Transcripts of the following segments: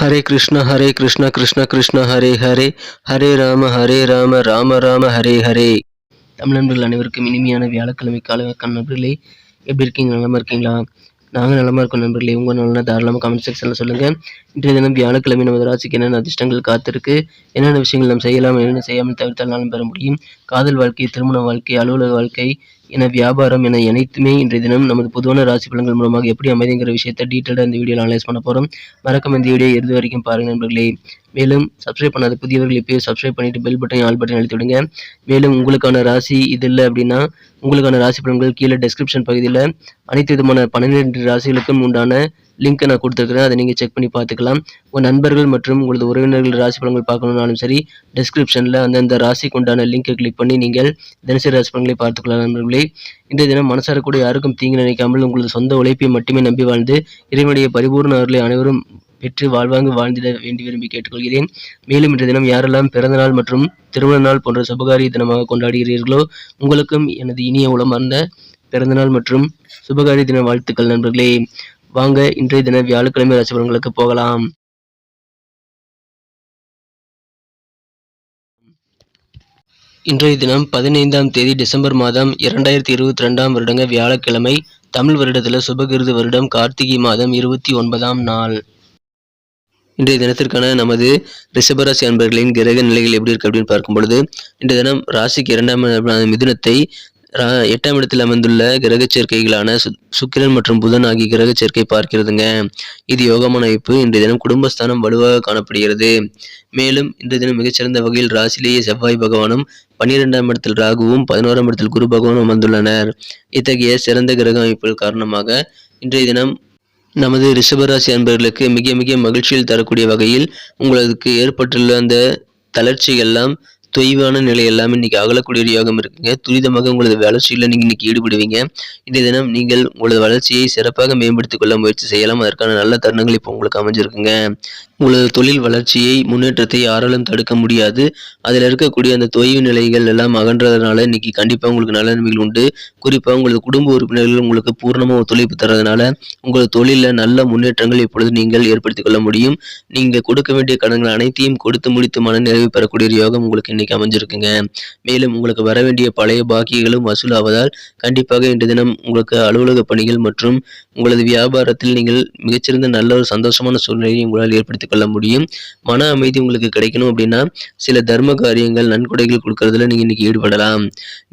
ஹரே கிருஷ்ண ஹரே கிருஷ்ண கிருஷ்ண கிருஷ்ண ஹரே ஹரே. ஹரே ராம ஹரே ராம ராம ராம ஹரே ஹரே. தமிழ் நண்பர்கள் அனைவருக்கும் இனிமையான வியாழக்கிழமை கால வணக்கம் நண்பர்களே. எப்படி இருக்கீங்க? நல்லமா இருக்கீங்களா? நாங்கள் நலமா இருக்கோம் நண்பர்களே. உங்கள் நல்லா தாராளமாக கமெண்ட் செக்ஷனில் சொல்லுங்கள் இன்றைய தினம் வியாழக்கிழமை நமது ராசிக்கு என்னென்ன அதிர்ஷ்டங்கள் காத்திருக்கு? என்னென்ன விஷயங்கள் நாம் செய்யலாம் என்னென்ன செய்யாமல் தவிர்த்தால் நாளும் பெற முடியும்? காதல் வாழ்க்கை திருமண வாழ்க்கை அலுவலக வாழ்க்கை என வியாபாரம் என அனைத்துமே இன்றைய தினம் நமது பொதுவான ராசி பலன்கள் மூலமாக எப்படி அமைதிங்கிற விஷயத்தை டீட்டெயிலாக இந்த வீடியோவில் அனலைஸ் பண்ண போகிறோம் மறக்காம இந்த வீடியோ இறுதி வரைக்கும் பாருங்கள் நண்பர்களே. மேலும் சப்ஸ்கிரைப் பண்ணாத புதியவர்கள் இப்போயே சப்ஸ்கிரைப் பண்ணிவிட்டு பெல் பட்டன் ஆல் பட்டன் அழுத்தி விடுங்க. மேலும் உங்களுக்கான ராசி இது இல்லை அப்படின்னா உங்களுக்கான ராசி பலன்கள் கீழே டெஸ்கிரிப்ஷன் பகுதியில் அனைத்து விதமான பன்னிரெண்டு ராசிகளுக்கும் உண்டான லிங்க்கை நான் கொடுத்துருக்குறேன். அதை நீங்கள் செக் பண்ணி பார்த்துக்கலாம். உங்கள் நண்பர்கள் மற்றும் உங்களது உறவினர்கள் ராசி பலன்கள் பார்க்கணுன்னாலும் சரி டெஸ்கிரிப்ஷனில் அந்தந்த ராசிக்கு உண்டான லிங்கை கிளிக் பண்ணி நீங்கள் தினசரி ராசி பலன்களை பார்த்துக்கலாம் நண்பர்களே. இந்த தினம் மனசார கூட யாருக்கும் தீங்கு நினைக்காமல் உங்களது சொந்த உழைப்பை மட்டுமே நம்பி வாழ்ந்து இறைவனுடைய பரிபூர்ண அவர்களை அனைவரும் பெற்று வாழ்வாங்கு வாழ்ந்திட வேண்டி விரும்பி கேட்டுக்கொள்கிறேன். மேலும் இன்றைய தினம் யாரெல்லாம் பிறந்த நாள் மற்றும் திருமண நாள் போன்ற சுபகாரிய தினமாக கொண்டாடுகிறீர்களோ உங்களுக்கும் எனது இனிய உளமார்ந்த பிறந்தநாள் மற்றும் சுபகாரிய தின வாழ்த்துக்கள் நண்பர்களே. வாங்க இன்றைய தின வியாழக்கிழமை ராசிபலன்களுக்கு போகலாம். இன்றைய தினம் பதினைந்தாம் தேதி டிசம்பர் மாதம் இரண்டாயிரத்தி இருபத்தி ரெண்டாம் வருடங்க வியாழக்கிழமை தமிழ் வருடத்தில் சுபகிருது வருடம் கார்த்திகை மாதம் இருபத்தி ஒன்பதாம் நாள். இன்றைய தினத்திற்கான நமது ரிஷபராசி அன்பர்களின் கிரக நிலைகள் எப்படி இருக்கு அப்படின்னு பார்க்கும் பொழுது இன்றைய தினம் ராசிக்கு இரண்டாம் மிதுனத்தை ரா- எட்டாம் இடத்தில் அமைந்துள்ள கிரக சேர்க்கைகளான சுக்கிரன் மற்றும் புதன் ஆகிய கிரக சேர்க்கை பார்க்கிறதுங்க. இது யோகமான அமைப்பு. இன்றைய தினம் குடும்பஸ்தானம் வலுவாக காணப்படுகிறது. மேலும் இன்றைய தினம் மிகச்சிறந்த வகையில் ராசிலேயே செவ்வாய் பகவானும் பன்னிரெண்டாம் இடத்தில் ராகுவும் பதினோராம் இடத்தில் குரு பகவானும் அமர்ந்துள்ளனர். இத்தகைய சிறந்த கிரக அமைப்புகள் காரணமாக இன்றைய தினம் நமது ரிஷபராசி அன்பர்களுக்கு மிக மிக மகிழ்ச்சியில் தரக்கூடிய வகையில் உங்களுக்கு ஏற்பட்டுள்ள அந்த தளர்ச்சி எல்லாம் தொய்வான நிலை எல்லாமே இன்னைக்கு அகலக்கூடிய யோகம் இருக்குங்க. துரிதமாக உங்களது வளர்ச்சியில் நீங்கள் இன்னைக்கு ஈடுபடுவீங்க. இன்றைய தினம் நீங்கள் உங்களது வளர்ச்சியை சிறப்பாக மேம்படுத்திக் கொள்ள முயற்சி செய்யலாம். அதற்கான நல்ல தருணங்கள் இப்போ உங்களுக்கு அமைஞ்சிருக்குங்க. உங்களது தொழில் வளர்ச்சியை முன்னேற்றத்தை யாராலும் தடுக்க முடியாது. அதில் இருக்கக்கூடிய அந்த தொய்வு நிலைகள் எல்லாம் அகன்றதுனால இன்னைக்கு கண்டிப்பாக உங்களுக்கு நல்ல நன்மைகள் உண்டு. குறிப்பாக உங்களது குடும்ப உறுப்பினர்கள் உங்களுக்கு பூர்ணமாக ஒத்துழைப்பு தரதுனால உங்களது தொழிலில் நல்ல முன்னேற்றங்கள் இப்பொழுது நீங்கள் ஏற்படுத்திக் கொள்ள முடியும். நீங்கள் கொடுக்க வேண்டிய கடன்கள் அனைத்தையும் கொடுத்து முடித்து மன நிறைவு பெறக்கூடிய யோகம் உங்களுக்கு இன்னைக்கு அமைஞ்சிருக்குங்க. மேலும் உங்களுக்கு வர வேண்டிய பழைய பாக்கியங்களும் வசூலாவதால் கண்டிப்பாக இன்று தினம் உங்களுக்கு அலுவலக பணிகள் மற்றும் உங்களது வியாபாரத்தில் நீங்கள் மிகச்சிறந்த நல்ல ஒரு சந்தோஷமான சூழ்நிலையை உங்களால் ஏற்படுத்தி கொள்ள முடியும். மன அமைதி உங்களுக்கு கிடைக்கணும் அப்படின்னா சில தர்ம காரியங்கள் நன்கொடைகள் கொடுக்கறதுல நீங்கள் இன்னைக்கு ஈடுபடலாம்.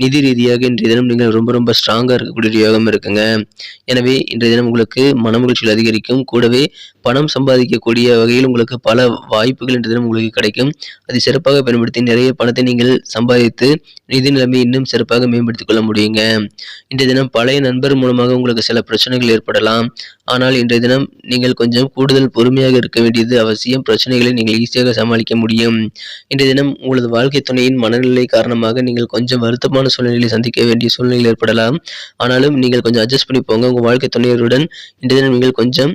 நிதி ரீதியாக இன்றைய தினம் நீங்கள் ரொம்ப ரொம்ப ஸ்ட்ராங்காக இருக்கக்கூடிய யோகம் இருக்குங்க. எனவே இன்றைய தினம் உங்களுக்கு மனமகிழ்ச்சிகள் அதிகரிக்கும். கூடவே பணம் சம்பாதிக்கக்கூடிய வகையில் உங்களுக்கு பல வாய்ப்புகள் என்ற தினம் உங்களுக்கு கிடைக்கும். அதை சிறப்பாக பயன்படுத்தி நிறைய பணத்தை நீங்கள் சம்பாதித்து நிதி நிலைமை இன்னும் சிறப்பாக மேம்படுத்திக் கொள்ள முடியுங்க. இன்றைய தினம் பழைய நண்பர் மூலமாக உங்களுக்கு சில பிரச்சனைகள் ஏற்படலாம். ஆனால் இன்றைய தினம் நீங்கள் கொஞ்சம் கூடுதல் பொறுமையாக இருக்க வேண்டியது அவசியம். பிரச்சனைகளை நீங்கள் ஈஸியாக சமாளிக்க முடியும். இன்றைய தினம் உங்களது வாழ்க்கை துணையின் மனநிலை காரணமாக நீங்கள் கொஞ்சம் வருத்தமான சூழ்நிலையை சந்திக்க வேண்டிய சூழ்நிலைகள் ஏற்படலாம். ஆனாலும் நீங்கள் கொஞ்சம் அட்ஜஸ்ட் பண்ணி போங்க. உங்கள் வாழ்க்கை துணையருடன் இன்றைய தினம் நீங்கள் கொஞ்சம்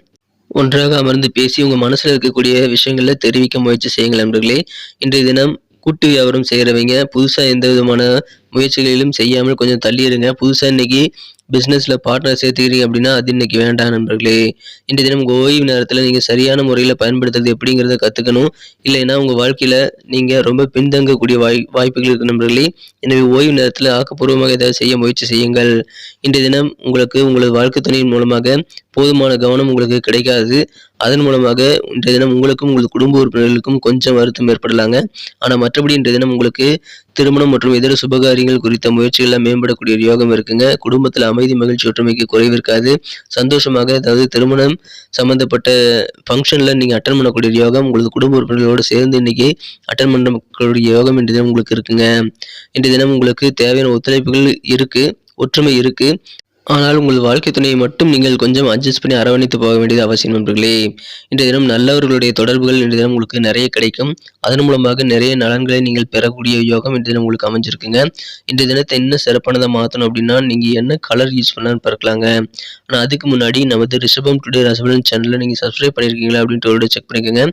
ஒன்றாக அமர்ந்து பேசி உங்க மனசுல இருக்கக்கூடிய விஷயங்களை தெரிவிக்க முயற்சி செய்யுங்கள் நண்பர்களே. இன்றைய தினம் கூட்டு வியாபாரம் செய்கிறவங்க புதுசாக எந்த விதமான முயற்சிகளிலும் செய்யாமல் கொஞ்சம் தள்ளிடுங்க. புதுசாக இன்னைக்கு பிஸ்னஸில் பார்ட்னர் சேர்த்துக்கிறீங்க அப்படின்னா அது இன்னைக்கு வேண்டாம் நண்பர்களே. இன்றைய தினம் உங்கள் ஓய்வு நேரத்தில் நீங்கள் சரியான முறையில் பயன்படுத்துறது எப்படிங்கிறத கற்றுக்கணும் இல்லைன்னா உங்கள் வாழ்க்கையில் நீங்கள் ரொம்ப பின்தங்கக்கூடிய வாய் வாய்ப்புகள் இருக்குது நண்பர்களே. எனவே ஓய்வு நேரத்தில் ஆக்கப்பூர்வமாக ஏதாவது செய்ய முயற்சி செய்யுங்கள். இன்றைய தினம் உங்களுக்கு உங்களது வாழ்க்கை துணையின் மூலமாக போதுமான கவனம் உங்களுக்கு கிடைக்காது. அதன் மூலமாக இன்றைய தினம் உங்களுக்கும் உங்களது குடும்ப உறுப்பினர்களுக்கும் கொஞ்சம் வருத்தம் ஏற்படலாங்க. ஆனால் மற்றபடி இன்றைய தினம் உங்களுக்கு திருமணம் மற்றும் இதர சுபகாரியங்கள் குறித்த முயற்சிகளில் மேம்படக்கூடிய ஒரு யோகம் இருக்குங்க. குடும்பத்தில் அமைதி மகிழ்ச்சி ஒற்றுமைக்கு குறைவிருக்காது சந்தோஷமாக அதாவது திருமணம் சம்பந்தப்பட்ட ஃபங்க்ஷனில் நீங்கள் அட்டன் பண்ணக்கூடிய யோகம் உங்களது குடும்ப உறுப்பினர்களோடு சேர்ந்து இன்னைக்கு அட்டன் பண்ணக்கூடிய யோகம் இன்றைய தினம் உங்களுக்கு இருக்குங்க. இன்றைய தினம் உங்களுக்கு தேவையான ஒத்துழைப்புகள் இருக்குது ஒற்றுமை இருக்கு. ஆனால் உங்கள் வாழ்க்கை துணையை மட்டும் நீங்கள் கொஞ்சம் அட்ஜஸ்ட் பண்ணி அரவணைத்து போக வேண்டியது அவசியம் நண்பர்களே. இன்றைய தினம் நல்லவர்களுடைய தொடர்புகள் இன்றைய தினம் உங்களுக்கு நிறைய கிடைக்கும். அதன் மூலமாக நிறைய நலன்களை நீங்கள் பெறக்கூடிய யோகம் இன்றைய தினம் உங்களுக்கு அமைஞ்சிருக்குங்க. இன்றைய தினத்தை இன்னும் சிறப்பானதாக மாற்றணும் அப்படின்னா நீங்கள் என்ன கலர் யூஸ் பண்ணலான்னு பார்க்கலாங்க ஆனால் அதுக்கு முன்னாடி நமது ரிஷபம் டுடே ரசபலன் சேனலில் நீங்கள் சப்ஸ்கிரைப் பண்ணியிருக்கீங்களா அப்படின்ட்டு ஒரு செக் பண்ணிக்கோங்க.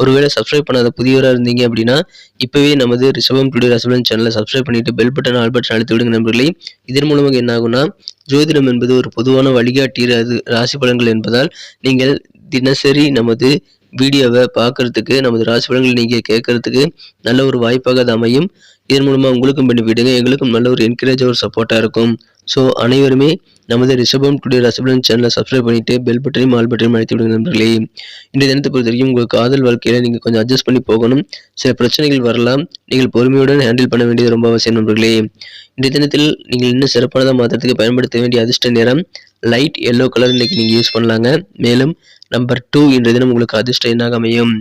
ஒருவேளை சப்ஸ்கிரைப் பண்ணாத புதியவராக இருந்தீங்க அப்படின்னா இப்போவே நமது ரிஷபம் டுடே ரசபலன் சேனலை சப்ஸ்கிரைப் பண்ணிட்டு பெல் பட்டன் ஆல் பட்டன் அழுத்தி விடுங்க நண்பர்களே. இதன் மூலமாக என்ன ஆகும்னா ஜோதிடம் என்பது ஒரு பொதுவான வழிகாட்டி அது ராசி பலன்கள் என்பதால் நீங்கள் தினசரி நமது வீடியோவை பார்க்கறதுக்கு நமது ராசி பலன்களை நீங்கள் கேட்கறதுக்கு நல்ல ஒரு வாய்ப்பாக அது அமையும். இதன் மூலமாக உங்களுக்கும் பெனிஃபிட்டுங்க எங்களுக்கும் நல்ல ஒரு என்கரேஜ் ஒரு சப்போர்ட்டாக இருக்கும். ஸோ அனைவருமே நமது ரிஷபம் டுடே ரசபலன் சேனலை சப்ஸ்கிரைப் பண்ணிட்டு பெல் பட்டனையும் ஆல் பட்டனையும் அழைத்து விடுங்க நண்பர்களே. இன்றைய தினத்தை பொறுத்த வரைக்கும் உங்கள் காதல் வாழ்க்கையில் நீங்கள் கொஞ்சம் அட்ஜஸ்ட் பண்ணி போகணும். சில பிரச்சனைகள் வரலாம். நீங்கள் பொறுமையுடன் ஹேண்டில் பண்ண வேண்டியது ரொம்ப அவசியம் நண்பர்களே. இன்றைய தினத்தில் நீங்கள் இன்னும் சிறப்பானதாக மாற்றத்துக்கு பயன்படுத்த வேண்டிய அதிர்ஷ்ட நேரம் லைட் எல்லோ கலர் இன்றைக்கி நீங்கள் யூஸ் பண்ணலாங்க. மேலும் நம்பர் டூ இன்றைய தினம் உங்களுக்கு அதிர்ஷ்ட எண்ணாக அமையும்.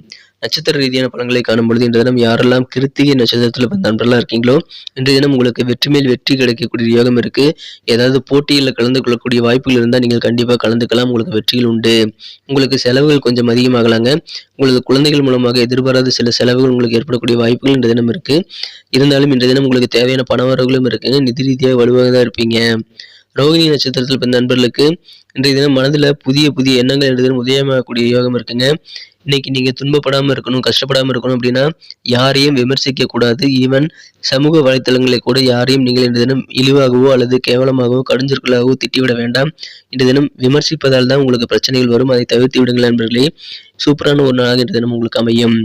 நட்சத்திர ரீதியான பலன்களை காணும் பொழுது இன்றைய தினம் யாரெல்லாம் கிருத்திகை நட்சத்திரத்தில் நண்பர்களாக இருக்கீங்களோ இன்றைய தினம் உங்களுக்கு வெற்றி மேல் வெற்றி கிடைக்கக்கூடிய யோகம் இருக்கு. ஏதாவது போட்டியில் கலந்து கொள்ளக்கூடிய வாய்ப்புகள் இருந்தால் நீங்கள் கண்டிப்பாக கலந்துக்கலாம். உங்களுக்கு வெற்றிகள் உண்டு. உங்களுக்கு செலவுகள் கொஞ்சம் அதிகமாகலாங்க. உங்களது குழந்தைகள் மூலமாக எதிர்பாராத சில செலவுகள் உங்களுக்கு ஏற்படக்கூடிய வாய்ப்புகள் இன்றைய தினம் இருக்கு. இருந்தாலும் இன்றைய தினம் உங்களுக்கு தேவையான பண வரவுகளும் இருக்குங்க. நிதி ரீதியாக வலுவாக தான் இருப்பீங்க. ரோகிணி நட்சத்திரத்தில் பிறந்த நண்பர்களுக்கு இன்றைய தினம் மனதில் புதிய புதிய எண்ணங்கள் இன்றைய உதயமாகக்கூடிய யோகம் இருக்குங்க. இன்னைக்கு நீங்கள் துன்பப்படாமல் இருக்கணும் கஷ்டப்படாமல் இருக்கணும் அப்படின்னா யாரையும் விமர்சிக்க கூடாது. ஈவன் சமூக வலைத்தளங்களை கூட யாரையும் நீங்கள் இன்றைய தினம் இழிவாகவோ அல்லது கேவலமாகவோ கடுஞ்சொற்களாகவோ திட்டிவிட வேண்டாம். இன்றைய தினம் விமர்சிப்பதால் தான் உங்களுக்கு பிரச்சனைகள் வரும். அதை தவிர்த்து விடுங்கள் நண்பர்களே. சூப்பரான ஒரு நாளாக இன்றைய தினம் உங்களுக்கு அமையும்.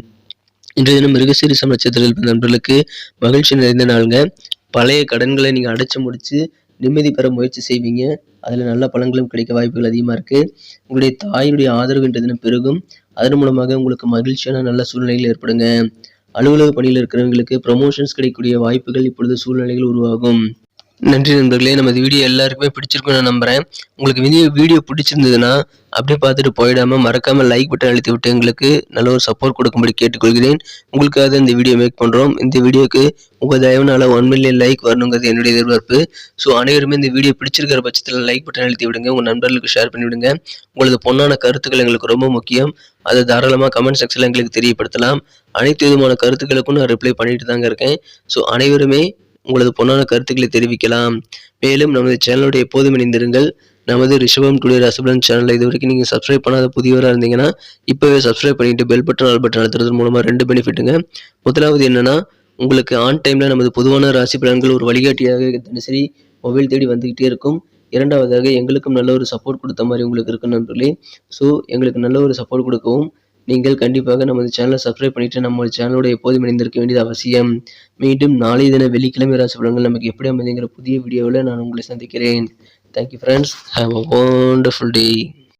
இன்றைய தினம் மிருகசீரிசம் நட்சத்திரத்தில் நண்பர்களுக்கு மகிழ்ச்சி நிறைந்த நாளுங்க. பழைய கடன்களை நீங்கள் அடைச்சு முடித்து நிம்மதி பெற முயற்சி செய்வீங்க. அதில் நல்ல பலன்களும் கிடைக்க வாய்ப்புகள் அதிகமாக இருக்குது உங்களுடைய தாயினுடைய ஆதரவு இன்றைய தினம் பெருகும். அதன் மூலமாக உங்களுக்கு மகிழ்ச்சியான நல்ல சூழ்நிலைகள் ஏற்படுங்க. அலுவலக பணியில் இருக்கிறவங்களுக்கு ப்ரமோஷன்ஸ் கிடைக்கக்கூடிய வாய்ப்புகள் இப்பொழுது சூழ்நிலைகள் உருவாகும். நன்றி நண்பர்களே நமது வீடியோ எல்லாருக்குமே பிடிச்சிருக்கும் நான் நம்புறேன். உங்களுக்கு வீடியோ வீடியோ பிடிச்சிருந்ததுன்னா அப்படியே பார்த்துட்டு போயிடாமல் மறக்காமல் லைக் பட்டன் அழுத்தி விட்டு எங்களுக்கு நல்ல ஒரு சப்போர்ட் கொடுக்கும்படி கேட்டுக்கொள்கிறேன். உங்களுக்காக இந்த வீடியோ மேக் பண்ணுறோம் இந்த வீடியோக்கு உங்கள் தயவுனால ஒன் மில்லியன் லைக் வரணுங்கிறது என்னுடைய எதிர்பார்ப்பு. ஸோ அனைவருமே இந்த வீடியோ பிடிச்சிருக்கிற பட்சத்தில் லைக் பட்டன் அழுத்தி விடுங்க. உங்கள் நண்பர்களுக்கு ஷேர் பண்ணி விடுங்க. உங்களது பொண்ணான கருத்துக்கள் எங்களுக்கு ரொம்ப முக்கியம். அதை தாராளமாக கமெண்ட் செக்ஷனில் எங்களுக்கு தெரியப்படுத்தலாம். அனைத்து விதமான கருத்துக்களுக்கும் நான் ரிப்ளை பண்ணிட்டு தாங்க இருக்கேன். ஸோ அனைவருமே உங்களது பொன்னான கருத்துக்களை தெரிவிக்கலாம். மேலும் நமது சேனலோட எப்போதும் இணைந்திருங்கள். நமது ரிஷபம் டுடே ரசபலன் சேனலை இது வரைக்கும் நீங்கள் சப்ஸ்கிரைப் பண்ணாத புதியவராக இருந்தீங்கன்னா இப்போவே சப்ஸ்கிரைப் பண்ணிட்டு பெல் பட்டன் ஆல் பட்டன் அழுத்துறது மூலமாக ரெண்டு பெனிஃபிட்டுங்க முதலாவது என்னென்னா உங்களுக்கு ஆன் டைமில் நமது பொதுவான ராசி பலன்கள் ஒரு வழிகாட்டியாக தினசரி மொபைல் தேடி வந்துக்கிட்டே இருக்கும். இரண்டாவதாக எங்களுக்கும் நல்ல ஒரு சப்போர்ட் கொடுத்த மாதிரி உங்களுக்கு இருக்கு நண்பர்களே. ஸோ எங்களுக்கு நல்ல ஒரு சப்போர்ட் கொடுக்கவும் நீங்கள் கண்டிப்பாக நமது சேனலை சப்ஸ்கிரைப் பண்ணிவிட்டு நம்ம சேனலோட எப்போதும் இணைந்திருக்க வேண்டியது அவசியம். மீண்டும் நாளைய தின வெள்ளிக்கிழமை ராசி பலன்கள் நமக்கு எப்படி அமைதிங்கிற புதிய வீடியோவில் நான் உங்களை சந்திக்கிறேன். Thank you friends have a wonderful day